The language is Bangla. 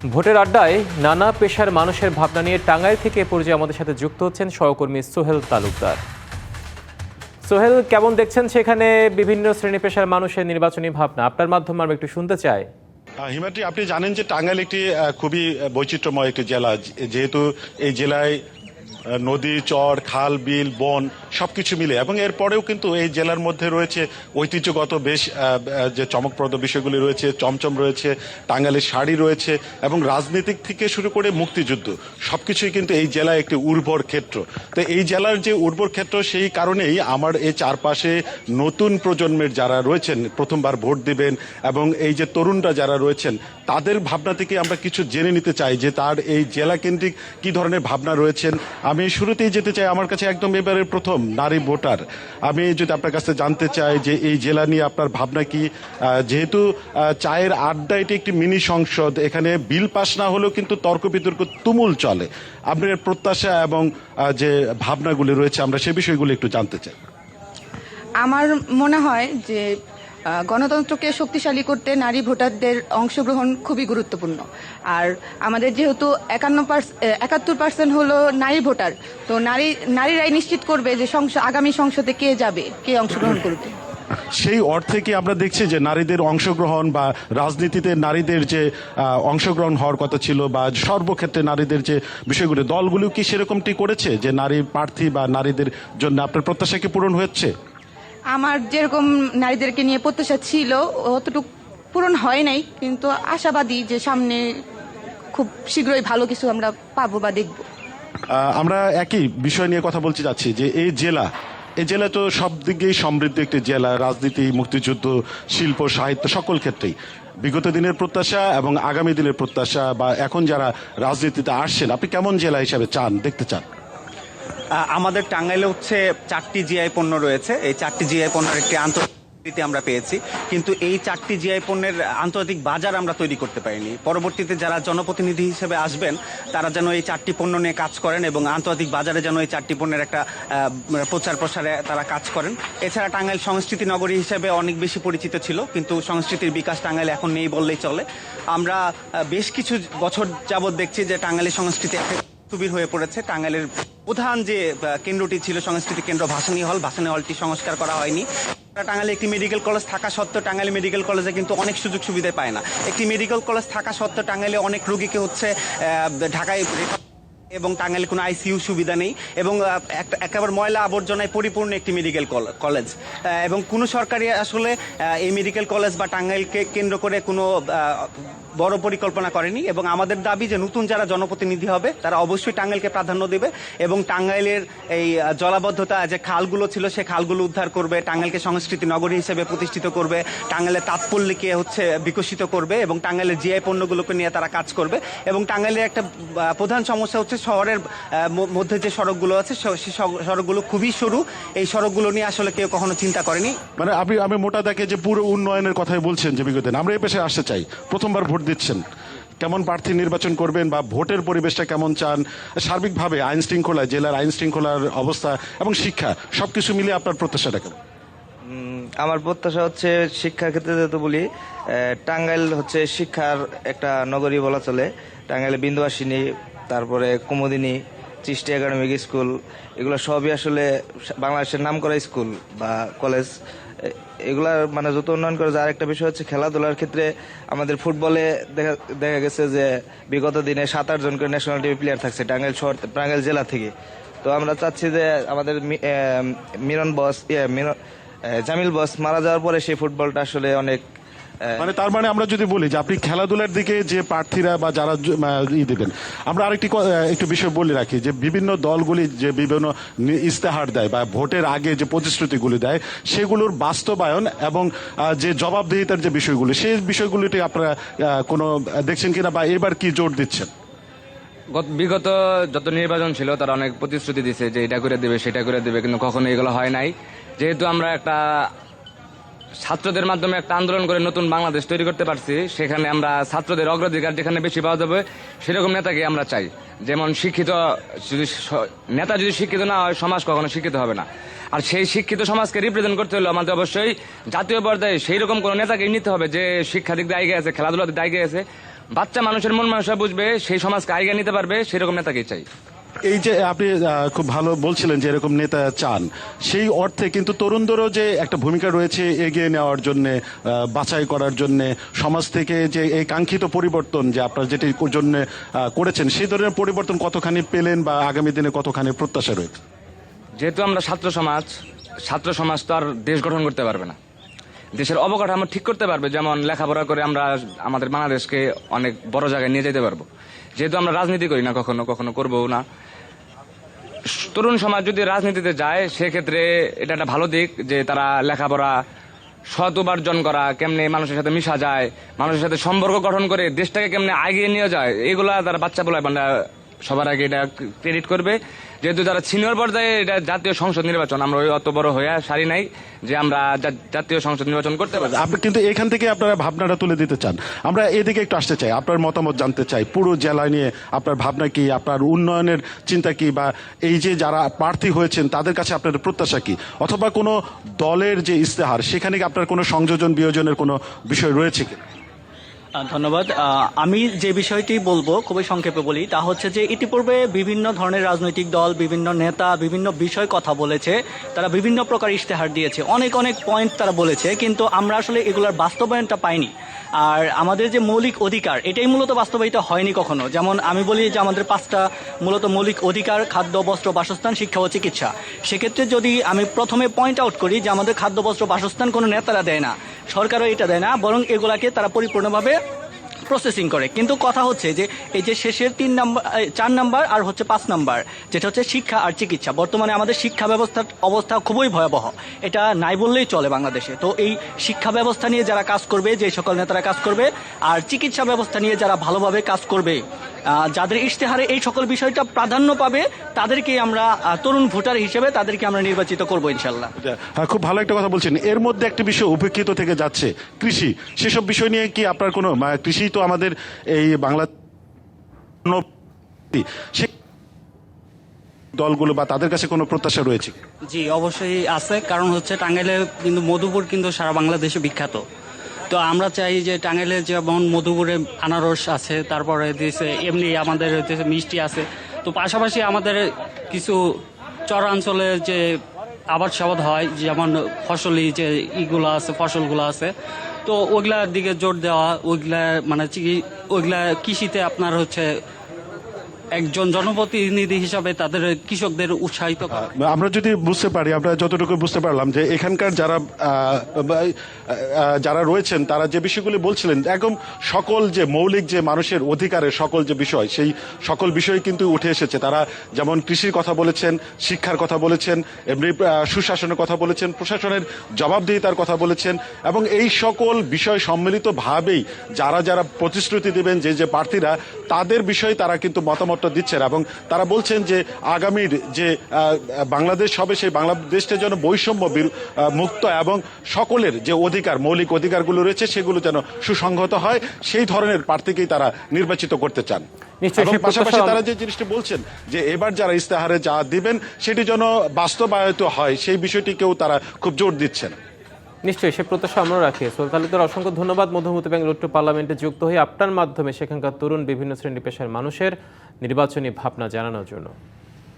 ভোটের আড্ডায় নানা পেশার মানুষের ভাবনা নিয়ে টাঙ্গাইল থেকে পর্যায়ে আমাদের সাথে যুক্ত হচ্ছেন সহকর্মী সোহেল তালুকদার। সোহেল, কেমন দেখছেন সেখানে বিভিন্ন শ্রেণি পেশার মানুষের নির্বাচনী ভাবনা? আপনার মাধ্যমে আমরা একটু শুনতে চাই। হিমাত্রী আপনি জানেন যে টাঙ্গাইল একটি খুবই বৈচিত্র্যময় একটি জেলা। যেহেতু এই জেলায় নদী, চর, খাল, বিল, বন সবকিছু মিলে। এবং এরপরেও কিন্তু এই জেলার মধ্যে রয়েছে ঐতিহ্যগত বেশ যে চমকপ্রদ বিষয়গুলি রয়েছে, চমচম রয়েছে, টাঙ্গাইলের শাড়ি রয়েছে, এবং রাজনীতিক থেকে শুরু করে মুক্তিযুদ্ধ, সবকিছুই কিন্তু এই জেলায় একটি উর্বর ক্ষেত্র। তো এই জেলার যে উর্বর ক্ষেত্র, সেই কারণেই আমার এই চারপাশে নতুন প্রজন্মের যারা রয়েছেন, প্রথমবার ভোট দিবেন, এবং এই যে তরুণরা যারা রয়েছেন, তাদের ভাবনা থেকে আমরা কিছু জেনে নিতে চাই যে তার এই জেলা কেন্দ্রিক কি ধরনের ভাবনা রয়েছেন আমি শুরুতেই যেতে চাই, আমার কাছে একদম এবারে প্রথম নারী ভোটার। আমি যদি আপনার কাছে জানতে চাই যে এই জেলা নিয়ে আপনার ভাবনা কি যেহেতু চায়ের আড্ডা এটি একটি মিনি সংসদ, এখানে বিল পাস না হলেও কিন্তু তর্ক বিতর্ক তুমুল চলে। আপনার প্রত্যাশা এবং যে ভাবনাগুলি রয়েছে, আমরা সে বিষয়গুলো একটু জানতে চাই। আমার মনে হয় যে গণতন্ত্রকে শক্তিশালী করতে নারী ভোটারদের অংশগ্রহণ খুবই গুরুত্বপূর্ণ। আর আমাদের যেহেতু একান্ন একাত্তর পার্সেন্ট হলো নারী ভোটার, তো নারী, নারীরাই নিশ্চিত করবে যে আগামী সংসদে কে যাবে, কে অংশগ্রহণ করবে। সেই অর্থে কি আমরা দেখছি যে নারীদের অংশগ্রহণ বা রাজনীতিতে নারীদের যে অংশগ্রহণ হওয়ার কথা ছিল বা সর্বক্ষেত্রে নারীদের যে বিষয়গুলো, দলগুলো কি সেরকমটি করেছে যে নারী প্রার্থী বা নারীদের জন্য আপনার প্রত্যাশা কি পূরণ হচ্ছে আমার যেরকম নারীদেরকে নিয়ে প্রত্যাশা ছিল, অতটুকু পূরণ হয় নাই, কিন্তু আশাবাদী যে সামনে খুব শীঘ্রই ভালো কিছু আমরা পাবো বা দেখব। আমরা একই বিষয় নিয়ে কথা বলতে যাচ্ছি যে এই জেলা এই জেলা তো সব দিকেই সমৃদ্ধ একটি জেলা, রাজনীতি, মুক্তিযুদ্ধ, শিল্প, সাহিত্য, সকল ক্ষেত্রেই। বিগত দিনের প্রত্যাশা এবং আগামী দিনের প্রত্যাশা বা এখন যারা রাজনীতিতে আসছেন, আপনি কেমন জেলা হিসাবে চান, দেখতে চান? আমাদের টাঙ্গাইলে হচ্ছে চারটি জিআই পণ্য রয়েছে। এই চারটি জিআই পণ্যের একটি আন্তর্জাতিক আমরা পেয়েছি। কিন্তু এই চারটি জিআই পণ্যের আন্তর্জাতিক বাজার আমরা তৈরি করতে পারিনি। পরবর্তীতে যারা জনপ্রতিনিধি হিসেবে আসবেন, তারা যেন এই চারটি পণ্য নিয়ে কাজ করেন এবং আন্তর্জাতিক বাজারে যেন এই চারটি পণ্যের একটা প্রচার প্রসারে তারা কাজ করেন। এছাড়া টাঙ্গাইল সংস্কৃতি নগরী হিসেবে অনেক বেশি পরিচিত ছিল, কিন্তু সংস্কৃতির বিকাশ টাঙ্গাইল এখন নেই বললেই চলে। আমরা বেশ কিছু বছর যাবৎ দেখছি যে টাঙ্গাইলের সংস্কৃতি একটা সুবির হয়ে পড়েছে। টাঙ্গাইলের প্রধান যে কেন্দ্রটি ছিল সংস্কৃতি কেন্দ্র ভাসানী হল, ভাসানী হলটি সংস্কার করা হয়নি। টাঙ্গালে একটি মেডিকেল কলেজ থাকা সত্ত্বেও টাঙ্গাইল মেডিকেল কলেজে কিন্তু অনেক সুযোগ সুবিধা পায় না। একটি মেডিকেল কলেজ থাকা সত্ত্বেও টাঙ্গাইলে অনেক রুগীকে হচ্ছে ঢাকায় এবং টাঙ্গাইলে কোনো আইসিইউ সুবিধা নেই এবং একেবারে ময়লা আবর্জনায় পরিপূর্ণ একটি মেডিকেল কলেজ এবং কোনো সরকারি আসলে এই মেডিকেল কলেজ বা টাঙ্গাইলকে কেন্দ্র করে কোনো বড় পরিকল্পনা করেনি এবং আমাদের দাবি যে নতুন যারা জনপ্রতিনিধি হবে, তারা অবশ্যই টাঙ্গাইলকে প্রাধান্য দেবে এবং টাঙ্গাইলের এই জলাবদ্ধতা যে খালগুলো ছিল, সে খালগুলো উদ্ধার করবে, টাঙ্গাইলকে সংস্কৃতি নগরী হিসেবে প্রতিষ্ঠিত করবে, টাঙ্গাইলের তাৎপল্যকে হচ্ছে বিকশিত করবে এবং টাঙ্গাইলের জিআই পণ্যগুলোকে নিয়ে তারা কাজ করবে এবং টাঙ্গাইলের একটা প্রধান সমস্যা হচ্ছে শহরের মধ্যে যে সড়কগুলো আছে সেই সড়কগুলো খুবই সরু। এই সড়কগুলো নিয়ে আসলে কেউ কখনো চিন্তা করেনি? মানে আপনি আমি মোটা দেখে যে পুরো উন্নয়নের কথাই বলছেন যে বিগত আমরা এই পেশে আসতে চাই। প্রথমবার ভোট দিচ্ছেন। কেমন প্রার্থী নির্বাচন করবেন বা ভোটের পরিবেশটা কেমন চান? সার্বিকভাবে আইন শৃঙ্খলা জেলার আইন শৃঙ্খলার অবস্থা এবং শিক্ষা সবকিছু মিলিয়ে আপনার প্রত্যাশাটা কেমন? আমার প্রত্যাশা হচ্ছে শিক্ষার ক্ষেত্রে যেহেতু বলি টাঙ্গাইল হচ্ছে শিক্ষার একটা নগরী বলা চলে। টাঙ্গাইলে বিন্দুবাসিনী তারপরে কুমুদিনী চিষ্টি একাডেমিক স্কুল এগুলো সবই আসলে বাংলাদেশের নাম করা স্কুল বা কলেজ। এগুলার মানে যত উন্নয়ন করে যার একটা বিষয় হচ্ছে খেলাধুলার ক্ষেত্রে আমাদের ফুটবলে দেখা দেখা গেছে যে বিগত দিনে সাত আট জন করে ন্যাশনাল টিভি প্লেয়ার থাকছে টাঙ্গাইল শহর টাঙ্গাইল জেলা থেকে। তো আমরা চাচ্ছি যে আমাদের মিরন বস ইয়ে, মিরন- জামিল বস মারা যাওয়ার পরে সেই ফুটবলটা আসলে অনেক মানে তার মানে আমরা যদি বলি যে আপনি খেলাধুলার দিকে যে প্রার্থীরা বা যারা ই দেবেন আমরা আরেকটি একটু বিষয় বলে রাখি যে বিভিন্ন দলগুলি যে বিভিন্ন ইস্তেহার দেয় বা ভোটের আগে যে প্রতিশ্রুতিগুলি দেয় সেগুলোর বাস্তবায়ন এবং যে জবাবদিহিতার যে বিষয়গুলি সেই বিষয়গুলিতে আপনারা আহ, কোনো দেখছেন কিনা বা এবার কি জোর দিচ্ছেন? বিগত যত নির্বাচন ছিল তারা অনেক প্রতিশ্রুতি দিছে যে এটা করে দেবে সেটা করে দেবে কিন্তু কখনো এগুলো হয় নাই। যেহেতু আমরা একটা ছাত্রদের মাধ্যমে একটা আন্দোলন করে নতুন বাংলাদেশ তৈরি করতে পারছি, সেখানে আমরা ছাত্রদের অগ্রাধিকার যেখানে বেশি পাওয়া যাবে, সেরকম নেতাকে আমরা চাই। যেমন শিক্ষিত, যদি নেতা যদি শিক্ষিত না হয়, সমাজ কখনো শিক্ষিত হবে না। আর সেই শিক্ষিত সমাজকে রিপ্রেজেন্ট করতে হলে আমাদের অবশ্যই জাতীয় পর্যায়ে সেই রকম কোনো নেতাকে নিতে হবে যে শিক্ষা দিক দিয়ে আছে খেলাধুলা দিক দিয়ে আছে। বাচ্চা মানুষের মন মানুষরা বুঝবে, সেই সমাজকে আইগা নিতে পারবে, সেরকম নেতাকে চাই। এই যে আপনি খুব ভালো বলছিলেন যে এরকম নেতা চান, সেই অর্থে কিন্তু তরুণদেরও যে একটা ভূমিকা রয়েছে এগিয়ে নেওয়ার জন্য বাছাই করার জন্য, সমাজ থেকে যে এই কাঙ্ক্ষিত পরিবর্তন যে আপনারা যেটি জন্য করেছেন, সেই ধরনের পরিবর্তন কতখানি পেলেন বা আগামী দিনে কতখানি প্রত্যাশা রয়েছে? যেহেতু আমরা ছাত্র সমাজ ছাত্র সমাজ তো আর দেশ গঠন করতে পারবে না। দেশের অবকাঠামো ঠিক করতে পারবে, যেমন লেখাপড়া করে আমরা আমাদের বাংলাদেশকে অনেক বড় জায়গায় নিয়ে যেতে পারব। যেহেতু আমরা রাজনীতি করি না, কখনো কখনো করব না। তরুণ সমাজ যদি রাজনীতিতে যায়, সেক্ষেত্রে এটা একটা ভালো দিক যে তারা লেখাপড়া সৎ উপার্জন করা, কেমনে মানুষের সাথে মিশা যায়, মানুষের সাথে সম্পর্ক গঠন করে, দেশটাকে কেমনে আগিয়ে নিয়ে যায়, এগুলা তারা বাচ্চা বলে মানে সবার আগে এটা ক্রেডিট করবে। যেহেতু যারা সিনিয়র পর্যায়ে এটা জাতীয় সংসদ নির্বাচন, আমরা ওই অত বড় হয়ে সারি নাই যে আমরা জাতীয় সংসদ নির্বাচন করতে পারি আপনি কিন্তু এখান থেকে আপনারা ভাবনাটা তুলে দিতে চান। আমরা এদিকে একটু আসতে চাই, আপনার মতামত জানতে চাই। পুরো জেলা নিয়ে আপনার ভাবনা কি, আপনার উন্নয়নের চিন্তা কি, বা এই যে যারা প্রার্থী হয়েছেন, তাদের কাছে আপনার প্রত্যাশা কি? অথবা কোনো দলের যে ইস্তেহার সেখানে কি আপনার কোনো সংযোজন বিয়োজনের কোনো বিষয় রয়েছে কি ধন্যবাদ। আমি যে বিষয়টি বলব, খুবই সংক্ষেপে বলি, তা হচ্ছে যে ইতিপূর্বে বিভিন্ন ধরনের রাজনৈতিক দল, বিভিন্ন নেতা, বিভিন্ন বিষয় কথা বলেছে। তারা বিভিন্ন প্রকার ইশতেহার দিয়েছে। অনেক অনেক পয়েন্ট তারা বলেছে, কিন্তু আমরা আসলে এগুলোর বাস্তবায়নটা পাইনি। আর আমাদের যে মৌলিক অধিকার, এটাই মূলত বাস্তবায়িত হয়নি কখনো। যেমন আমি বলি যে আমাদের পাঁচটা মূলত মৌলিক অধিকার, খাদ্য, বস্ত্র, বাসস্থান, শিক্ষা ও চিকিৎসা। সেক্ষেত্রে যদি আমি প্রথমে পয়েন্ট আউট করি যে আমাদের খাদ্য, বস্ত্র, বাসস্থান কোনো নেতারা দেয় না সরকারও এটা দেয় না, বরং এগুলাকে তারা পরিপূর্ণভাবে প্রসেসিং করে। কিন্তু কথা হচ্ছে যে, এই যে শেষের তিন নাম্বার চার নাম্বার আর হচ্ছে পাঁচ নাম্বার, যেটা হচ্ছে শিক্ষা আর চিকিৎসা, বর্তমানে আমাদের শিক্ষা ব্যবস্থার অবস্থা খুবই ভয়াবহ। এটা নাই বললেই চলে বাংলাদেশে। তো এই শিক্ষা ব্যবস্থা নিয়ে যারা কাজ করবে, যে সকল নেতারা কাজ করবে, আর চিকিৎসা ব্যবস্থা নিয়ে যারা ভালোভাবে কাজ করবে যাদের ইশতেহারে এই সকল বিষয়টা প্রাধান্য পাবে তাদেরকে আমরা তরুণ ভোটার হিসেবে তাদেরকে আমরা নির্বাচিত করব ইনশাল্লাহ। হ্যাঁ খুব ভালো একটা কথা বলছেন। এর মধ্যে একটা বিষয় উপেক্ষিত থেকে যাচ্ছে কৃষি। সেসব বিষয় নিয়ে কি আপনার কোনো কৃষি তো আমাদের এই বাংলা সে দলগুলো বা তাদের কাছে কোনো প্রত্যাশা রয়েছে? জি অবশ্যই আছে। কারণ হচ্ছে টাঙ্গাইলে কিন্তু মধুপুর কিন্তু সারা বাংলাদেশে বিখ্যাত। তো আমরা চাই যে টাঙ্গাইলে যেমন মধুপুরে আনারস আছে, তারপরে দিয়েছে, এমনি আমাদের হচ্ছে মিষ্টি আছে। তো পাশাপাশি আমাদের কিছু চরাঞ্চলে যে আবাদ সাবাদ হয়, যেমন ফসলি যে ইগুলো আছে, ফসলগুলো আছে, তো ওইগুলার দিকে জোর দেওয়া, ওইগুলা মানে ওইগুলা কৃষিতে আপনার হচ্ছে একজন জনপ্রতিনিধি হিসাবে তাদের কৃষকদের উৎসাহিত আমরা যদি বুঝতে পারি, আমরা যতটুকু বুঝতে পারলাম যে এখানকার যারা যারা রয়েছেন, তারা যে বিষয়গুলি বলছিলেন, একদম সকল যে মৌলিক যে মানুষের অধিকারের সকল যে বিষয়, সেই সকল বিষয় কিন্তু উঠে এসেছে। তারা যেমন কৃষির কথা বলেছেন, শিক্ষার কথা বলেছেন, এমনি সুশাসনের কথা বলেছেন, প্রশাসনের জবাবদিহিতার কথা বলেছেন, এবং এই সকল বিষয় সম্মিলিতভাবেই যারা যারা প্রতিশ্রুতি দেবেন, যে যে প্রার্থীরা, তাদের বিষয়ে তারা কিন্তু মতামতটা দিচ্ছেন এবং তারা বলছেন যে আগামীর যে বাংলাদেশ হবে সেই বাংলাদেশটা যেন বৈষম্য মুক্ত এবং সকলের যে অধিকার মৌলিক অধিকারগুলো রয়েছে সেগুলো যেন সুসংহত হয় সেই ধরনের প্রার্থীকেই তারা নির্বাচিত করতে চান। এবং পাশাপাশি তারা যে জিনিসটি বলছেন যে এবার যারা ইস্তেহারে যা দিবেন সেটি যেন বাস্তবায়িত হয় সেই বিষয়টিকেও তারা খুব জোর দিচ্ছেন। নিশ্চয়ই, সে প্রত্যাশা আমরা রাখি। সোহেল তালুকদার অসংখ্য ধন্যবাদ। মধুমতি ব্যাংক লোট্টু পার্লামেন্টে যুক্ত হয়ে আপনার মাধ্যমে সেখানকার তরুণ বিভিন্ন শ্রেণি পেশার মানুষের নির্বাচনী ভাবনা জানানোর জন্য।